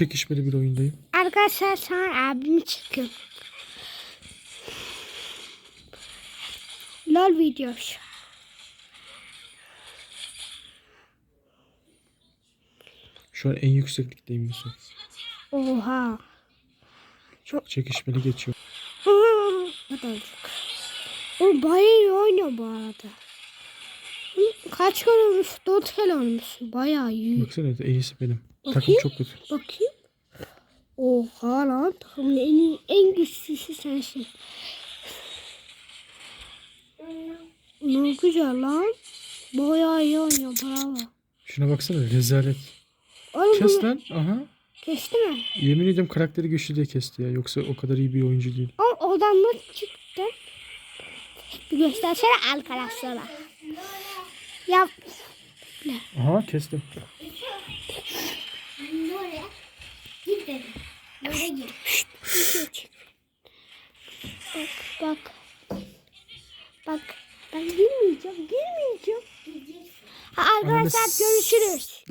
Çekişmeli bir oyundayım. Arkadaşlar sana abimi çekiyorum. LOL videosu. Şu an en yükseklikteyim Yusuf. Oha. Çekişmeli geçiyor. Ne çok. O bayağı iyi oynuyor bu arada. Kaç kere olmuş? Dört kere olmuş. Bayağı iyi. Baksana en iyisi benim. Takım Bakayım. çok kötü. Bakayım. Oha lan takımın en en güçlüsü sensin. Ne güzel lan. Bayağı iyi oynuyor bravo. Şuna baksana rezalet. Oğlum Kes lan. Aha. kesti mi? Yemin ediyorum karakteri güçlü diye kesti ya. Yoksa o kadar iyi bir oyuncu değil. O oradan nasıl çıktı? Bir göstersene arkadaşlara. Ya Aha kestim. Böyle git. bak bak. Bak ben girmeyeceğim girmeyeceğim. Ha, arkadaşlar görüşürüz.